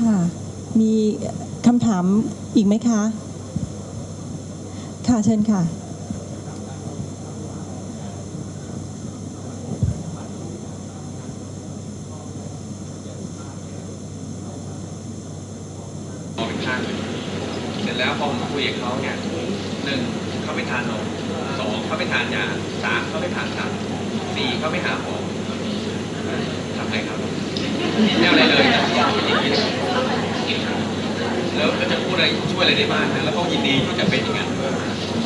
ค่ะ มีคำถามอีกไหมคะ ค่ะเชิญค่ะออกอีกข้างหนึ่งเสร็จแล้วพอผมคุยกับเขาเนี่ยหนึ่งเขาไม่ทานนมสองเขาไม่ทานยาสามเขาไม่ทานตับสี่เขาไม่หาหมอทำไงครับไม่เอาอะไรเลย นะแล้วก็จะพูดอะไรช่วยอะไรได้บ้างนะแล้วก็ยินดีที่จะเป็นอย่างนั้น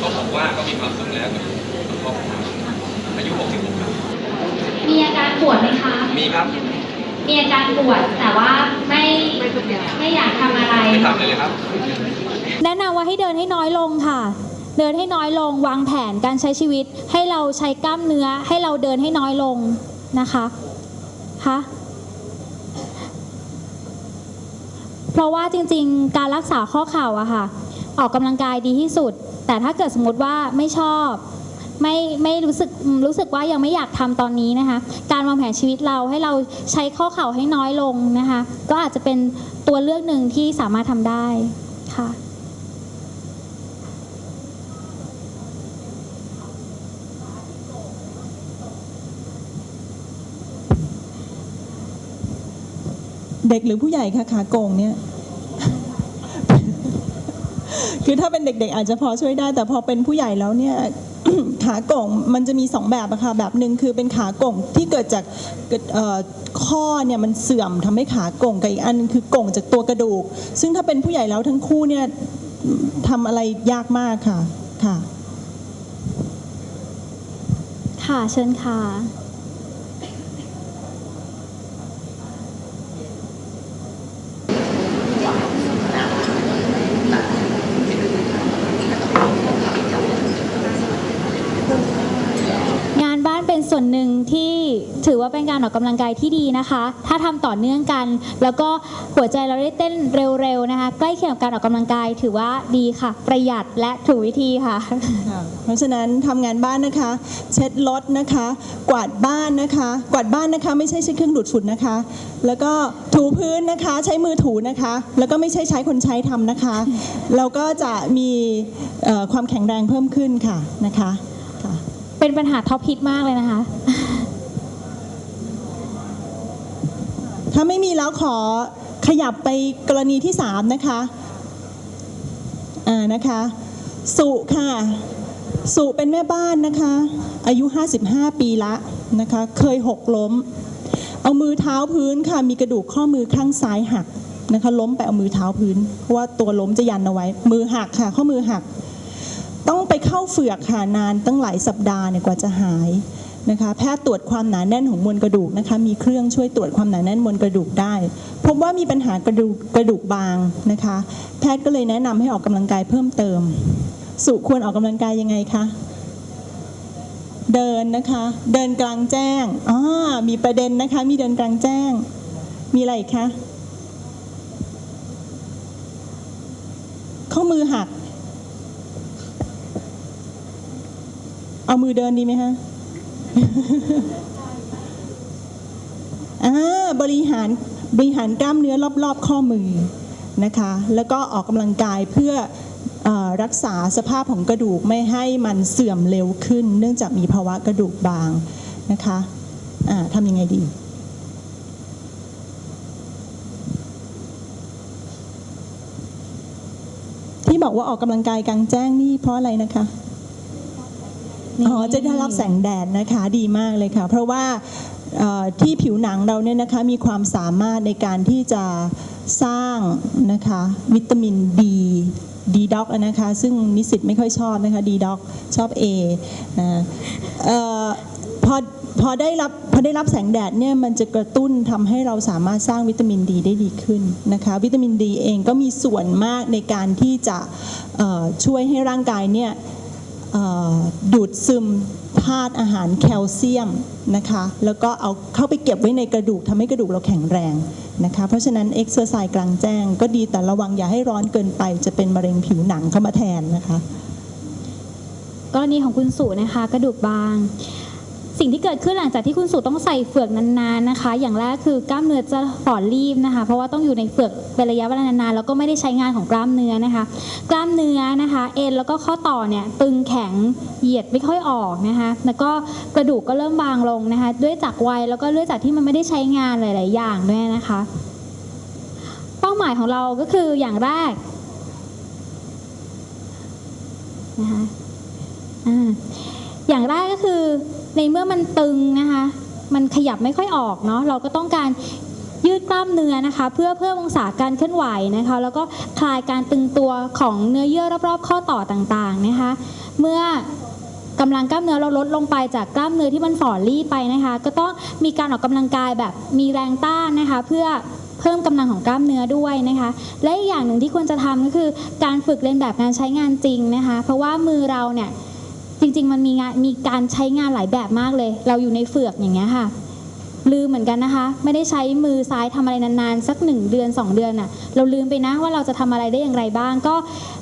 ก็บอกว่าก็มีความสุขแล้วกับกับครอบครัวอายุ 66 ครับ มีอาการปวดไหมคะ มีครับ มีอาการปวดแต่ว่าไม่ไม่อยากทำอะไร ไม่ทำเลยเลยครับ แนะนำว่าให้เดินให้น้อยลงค่ะ เดินให้น้อยลงวางแผนการใช้ชีวิต ให้เราใช้กล้ามเนื้อ ให้เราเดินให้น้อยลงนะคะคะ เพราะว่าจริงๆ การรักษาข้อเข่าอะค่ะ ออกกำลังกายดีที่สุด แต่ถ้าเกิดสมมติว่าไม่ชอบ ไม่ไม่รู้สึกรู้สึกว่ายังไม่อยากทำตอนนี้นะคะ การวางแผนชีวิตเราให้เราใช้ข้อเข่าให้น้อยลงนะคะ ก็อาจจะเป็นตัวเลือกหนึ่งที่สามารถทำได้ค่ะ เด็กหรือผู้ใหญ่คะขาโกงเนี่ย คือถ้าเป็นเด็กๆ อาจจะพอช่วยได้ แต่พอเป็นผู้ใหญ่แล้วเนี่ยขาโก่งมันจะมีสองแบบอะค่ะแบบหนึ่งคือเป็นขาโก่งที่เกิดจากข้อเนี่ยมันเสื่อมทำให้ขาโก่งกับอีกอันคือโก่งจากตัวกระดูก ซึ่งถ้าเป็นผู้ใหญ่แล้วทั้งคู่เนี่ยทำอะไรยากมากค่ะค่ะ ค่ะเชิญค่ะ งานบ้านเป็น ส่วนหนึ่งที่ถือว่าเป็นการออกกำลังกายที่ดีนะคะ ถ้าทำต่อเนื่องกัน แล้วก็หัวใจเราได้เต้นเร็วๆนะคะ ใกล้เคียงกับการออกกำลังกายถือว่าดีค่ะ ประหยัดและถูกวิธีค่ะ เพราะฉะนั้นทำงานบ้านนะคะ เช็ดรถนะคะ กวาดบ้านนะคะ กวาดบ้านนะคะ ไม่ใช่ใช้เครื่องดูดฝุ่นนะคะ แล้วก็ถูพื้นนะคะใช้มือถูนะคะ แล้วก็ไม่ใช่ใช้คนใช้ทำนะคะ เราก็จะมีความแข็งแรงเพิ่มขึ้นค่ะนะคะ เป็นปัญหาท็อปฮิตมากเลยนะคะ ถ้าไม่มีแล้วขอขยับไปกรณีที่ 3 นะคะ อ่านะคะ สุค่ะ สุเป็นแม่บ้านนะคะ อายุ 55 ปีละนะคะ เคยหกล้ม เอามือเท้าพื้นค่ะ มีกระดูกข้อมือข้างซ้ายหักนะคะ ล้มไปเอามือเท้าพื้น เพราะว่าตัวล้มจะยันเอาไว้ มือหักค่ะ ข้อมือหัก ต้องไปเข้าเฝือกค่ะนานตั้งหลายสัปดาห์เนี่ยกว่าจะหายนะคะแพทย์ตรวจความหนาแน่นของมวลกระดูกนะคะมีเครื่องช่วยตรวจความหนาแน่นมวลกระดูกได้ พบว่ามีปัญหากระดูกกระดูกบางนะคะ แพทย์ก็เลยแนะนำให้ออกกำลังกายเพิ่มเติม สุควรออกกำลังกายยังไงคะเดินนะคะ เดินกลางแจ้งอ่ามีประเด็นนะคะ มีเดินกลางแจ้ง มีอะไรคะข้อมือหัก เอามือเดินดีไหมฮะอ่าบริหารบริหารกล้ามเนื้อรอบๆ ข้อมือนะคะ แล้วก็ออกกำลังกายเพื่อเออรักษาสภาพของกระดูกไม่ให้มันเสื่อมเร็วขึ้น เนื่องจากมีภาวะกระดูกบางนะคะอ่าทำยังไงดีที่บอกว่าออกกำลังกายกลางแจ้งนี่เพราะอะไรนะคะ อ๋อจะได้รับแสงแดดนะคะดีมากเลยค่ะ เพราะว่าที่ผิวหนังเราเนี่ยนะคะมีความสามารถในการที่จะสร้างนะคะวิตามินดีดีด็อกนะคะซึ่งนิสิตไม่ค่อยชอบนะคะดีด็อกชอบ A นะเอ่อพอพอได้รับพอได้รับแสงแดดเนี่ยมันจะกระตุ้นทำให้เราสามารถสร้างวิตามินดีได้ดีขึ้นนะคะวิตามินดีเองก็มีส่วนมากในการที่จะช่วยให้ร่างกายเนี่ย ดูดซึมธาตุอาหารแคลเซียมนะคะแล้วก็เอาเข้าไปเก็บไว้ในกระดูกทำให้กระดูกเราแข็งแรงนะคะเพราะฉะนั้นเอ็กซ์เซอร์ไซส์กลางแจ้งก็ดีแต่ระวังอย่าให้ร้อนเกินไป จะเป็นมะเร็งผิวหนังเข้ามาแทนนะคะ กรณีของคุณสุนะคะกระดูกบาง สิ่งที่เกิดขึ้นหลังจากที่คุณสู่ต้องใส่เฟือกนานๆนะคะ อย่างแรกคือกล้ามเนื้อจะฝ่อรีบนะคะ เพราะว่าต้องอยู่ในเฟือกเป็นระยะเวลานานๆแล้วก็ไม่ได้ใช้งานของกล้ามเนื้อนะคะ กล้ามเนื้อนะคะ เอ็นแล้วก็ข้อต่อเนี่ยตึงแข็งเหยียดไม่ค่อยออกนะคะ แล้วก็กระดูกก็เริ่มบางลงนะคะ ด้วยจากวัยแล้วก็ด้วยจากที่มันไม่ได้ใช้งานหลาย ๆ อย่างด้วยนะคะ เป้าหมายของเราก็คืออย่างแรกนะคะออย่างแรกก็คือ ในเมื่อมันตึงนะคะ มันขยับไม่ค่อยออกเนาะเราก็ต้องการยืดกล้ามเนื้อนะคะ เพื่อเพิ่มองศาการเคลื่อนไหวนะคะ แล้วก็คลายการตึงตัวของเนื้อเยื่อรอบๆ ข้อต่อต่างๆนะคะ เมื่อกำลังกล้ามเนื้อเราลดลงไปจากกล้ามเนื้อที่มันฝ่อรีบไปนะคะ ก็ต้องมีการออกกำลังกายแบบมีแรงต้านนะคะ เพื่อเพิ่มกำลังของกล้ามเนื้อด้วยนะคะ และอีกอย่างหนึ่งที่ควรจะทำก็คือการฝึกเรียนแบบการใช้งานจริงนะคะ เพราะว่ามือเราเนี่ย จริง ๆ มันมีงานมีการใช้งานหลายแบบมากเลย เราอยู่ในเฟือกอย่างเงี้ยค่ะ ลืมเหมือนกันนะคะ ไม่ได้ใช้มือซ้ายทำอะไรนานๆ สักหนึ่งเดือน 2 เดือนน่ะเราลืมไปนะว่าเราจะทำอะไรได้อย่างไรบ้าง ก็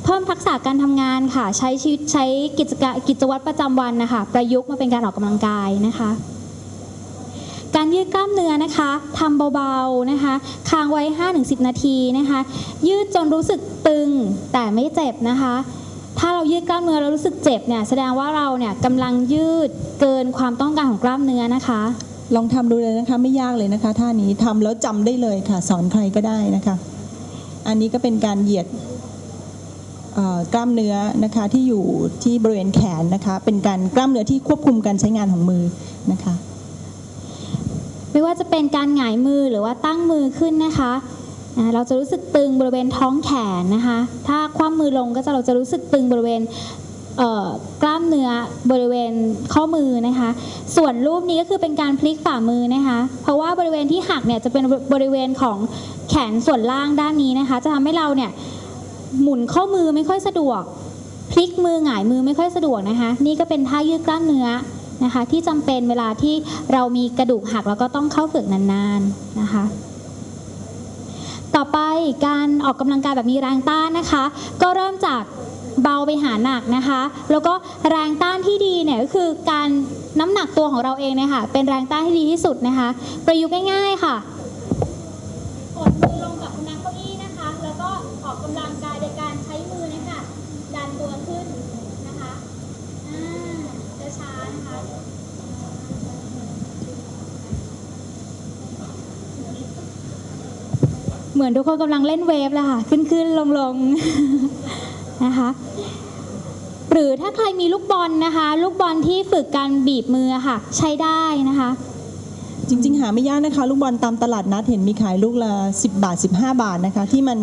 เพิ่มทักษะการทำงานค่ะ ใช้ชีวิตใช้กิจกะกิจวัตรประจำวันนะคะประยุกต์มาเป็นการออกกำลังกายนะคะการยืดกล้ามเนื้อนะคะทำเบาๆนะคะ ค้างไว้ 5-10 นาทีนะคะ ยืดจนรู้สึกตึงแต่ไม่เจ็บนะคะ ถ้าเรายืดกล้ามเนื้อแล้วรู้สึกเจ็บเนี่ยแสดงว่าเราเนี่ยกำลังยืดเกินความต้องการของกล้ามเนื้อนะคะ ลองทำดูเลยนะคะไม่ยากเลยนะคะท่านี้ทำแล้วจำได้เลยค่ะ สอนใครก็ได้นะคะ อันนี้ก็เป็นการเหยียดเอ่อกล้ามเนื้อนะคะที่อยู่ที่บริเวณแขนนะคะ เป็นการกล้ามเนื้อที่ควบคุมการใช้งานของมือนะคะ ไม่ว่าจะเป็นการหงายมือหรือว่าตั้งมือขึ้นนะคะอ่า เราจะรู้สึกตึงบริเวณท้องแขนนะคะ ถ้าคว่ำมือลงก็จะเราจะรู้สึกตึงบริเวณเกล้ามเนื้อบริเวณข้อมือนะคะ ส่วนรูปนี้ก็คือเป็นการพลิกฝ่ามือนะคะ เพราะว่าบริเวณที่หักเนี่ยจะเป็นบริเวณของแขนส่วนล่างด้านนี้นะคะ จะทำให้เราเนี่ยหมุนข้อมือไม่ค่อยสะดวก พลิกมือหงายมือไม่ค่อยสะดวกนะคะ นี่ก็เป็นท่ายืดกล้ามเนื้อนะคะ ที่จำเป็นเวลาที่เรามีกระดูกหักแล้วก็ต้องเข้าฝึกนานๆนะคะ ต่อไปการออกกำลังกายแบบมีแรงต้านนะคะ ก็เริ่มจากเบาไปหาหนักนะคะ แล้วก็แรงต้านที่ดีเนี่ยก็คือการน้ำหนักตัวของเราเองเนี่ยค่ะเป็นแรงต้านที่ดีที่สุดนะคะ ประยุกต์ง่าย ๆ ค่ะ กดมือลงกับพนักเก้าอี้นะคะ แล้วก็ออกกำลังกายโดยการใช้มือเนะคะดันตัวขึ้นนะคะอ่าช้าๆนะคะ เห มือนทุกคนกำลังเล่นเวฟเลยค่ะ ขึ้นขึ้นลงลงนะคะหรือถ้าใครมีลูกบอลนะคะ ลูกบอลที่ฝึกการบีบมือค่ะ ใช้ได้นะคะ จริง ๆ หาไม่ยากนะคะ ลูกบอลตามตลาดนัดเห็นมีขายลูกละ 10 บาท 15 บาทนะคะ ที่มัน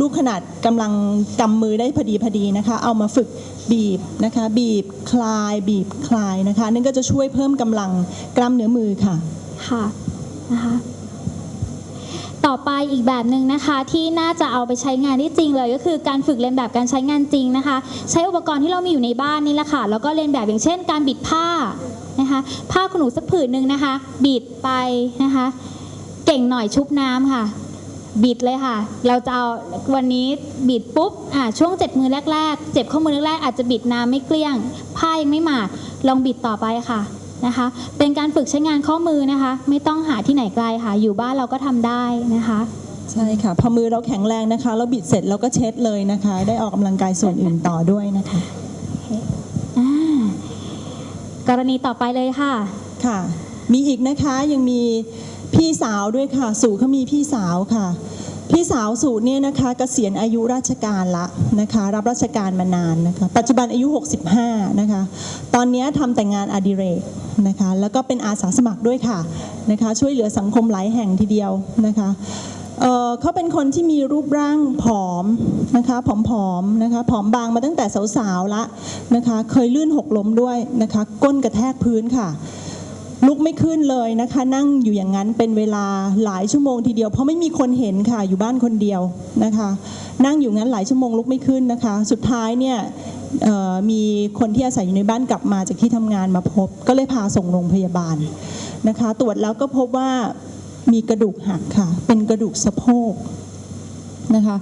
ลูกขนาดกำลังกำมือได้พอดีพอดีนะคะ เอามาฝึกบีบนะคะ บีบคลาย บีบคลายนะคะนั่นก็จะช่วยเพิ่มกำลังกล้ามเนื้อมือค่ะค่ะนะคะ ต่อไปอีกแบบหนึ่งนะคะ ที่น่าจะเอาไปใช้งานได้จริงเลย ก็คือการฝึกเรียนแบบการใช้งานจริงนะคะ ใช้อุปกรณ์ที่เรามีอยู่ในบ้านนี่แหละค่ะแล้วก็เรียนแบบอย่างเช่น การบิดผ้านะคะผ้าขนหนูสักผืนหนึ่งนะคะ บิดไปนะคะ เก่งหน่อยชุบน้ำค่ะ บิดเลยค่ะ เราจะเอาวันนี้บิดปุ๊บอ่าช่วงเจ็บมือแรก ๆ เจ็บข้อมือแรกๆอาจจะบิดน้ำไม่เกลี้ยง ผ้ายังไม่หมาดลองบิดต่อไปค่ะ นะคะ เป็นการฝึกใช้งานข้อมือนะคะ ไม่ต้องหาที่ไหนไกลค่ะ อยู่บ้านเราก็ทำได้นะคะ ใช่ค่ะ พอมือเราแข็งแรงนะคะ เราบิดเสร็จเราก็เช็ดเลยนะคะ ได้ออกกำลังกายส่วนอื่นต่อด้วยนะคะ อ่ากรณีต่อไปเลยค่ะ ค่ะ มีอีกนะคะยังมีพี่สาวด้วยค่ะ สู่เขามีพี่สาวค่ะ พี่สาวสูเนี่ยนะคะเกษียณอายุราชการละนะคะรับราชการมานานนะคะปัจจุบันอายุ 65นะคะตอนนี้ทำแต่งานอดิเรกนะคะแล้วก็เป็นอาสาสมัครด้วยค่ะนะคะช่วยเหลือสังคมหลายแห่งทีเดียวนะคะเเขาเป็นคนที่มีรูปร่างผอมนะคะผอมๆนะคะผอมบางมาตั้งแต่สาวๆละนะคะเคยลื่นหกล้มด้วยนะคะก้นกระแทกพื้นค่ะ ลุกไม่ขึ้นเลยนะคะ นั่งอยู่อย่างนั้นเป็นเวลาหลายชั่วโมงทีเดียว เพราะไม่มีคนเห็นค่ะอยู่บ้านคนเดียวนะคะ นั่งอยู่งั้นหลายชั่วโมงลุกไม่ขึ้นนะคะ สุดท้ายเนี่ยมีคนที่อาศัยอยู่ในบ้านกลับมาจากที่ทำงานมาพบ ก็เลยพาส่งโรงพยาบาลนะคะ ตรวจแล้วก็พบว่ามีกระดูกหักค่ะ เป็นกระดูกสะโพกนะคะ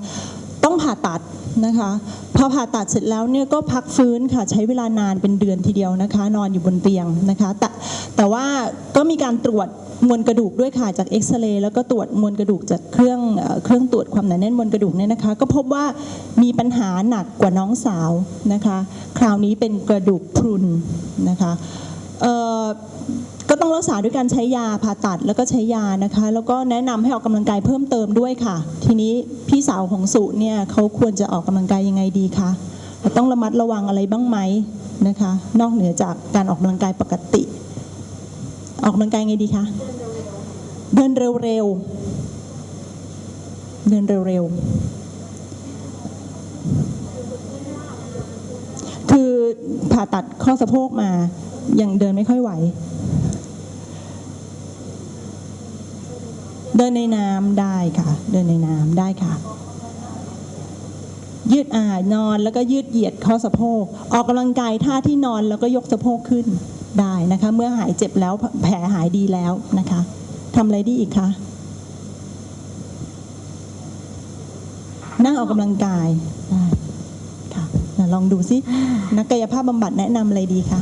ต้องผ่าตัดนะคะพอผ่าตัดเสร็จแล้วเนี่ยก็พักฟื้นค่ะใช้เวลานานเป็นเดือนทีเดียวนะคะ นอนอยู่บนเตียงนะคะแต่แต่ว่าก็มีการตรวจมวลกระดูกด้วยค่ะจากเอ็กซเรย์แล้วก็ตรวจมวลกระดูกจากเครื่องเครื่องตรวจความหนาแน่นมวลกระดูกเนี่ยนะคะ ก็พบว่ามีปัญหาหนักกว่าน้องสาวนะคะ คราวนี้เป็นกระดูกพรุนนะคะ ก็ต้องรักษาด้วยการใช้ยาผ่าตัดแล้วก็ใช้ยานะคะ แล้วก็แนะนำให้ออกกำลังกายเพิ่มเติมด้วยค่ะ ทีนี้พี่สาวของสุเนี่ยเขาควรจะออกกำลังกายยังไงดีคะต้องระมัดระวังอะไรบ้างไหมนะคะ นอกเหนือจากการออกกำลังกายปกติ ออกกำลังกายไงดีคะเดินเร็วๆเดินเร็วๆคือผ่าตัดข้อสะโพกมา ยังเดินไม่ค่อยไหว เดินในน้ำได้ค่ะ เดินในน้ำได้ค่ะ ยืดอ่านอนแล้วก็ยืดเหยียดข้อสะโพก ออกกำลังกายท่าที่นอนแล้วก็ยกสะโพกขึ้นได้นะคะ เมื่อหายเจ็บแล้วแผลหายดีแล้วนะคะทำอะไรดีอีกคะนั่งออกกำลังกายได้ค่ะลองดูซินักกายภาพบำบัดแนะนำอะไรดีคะ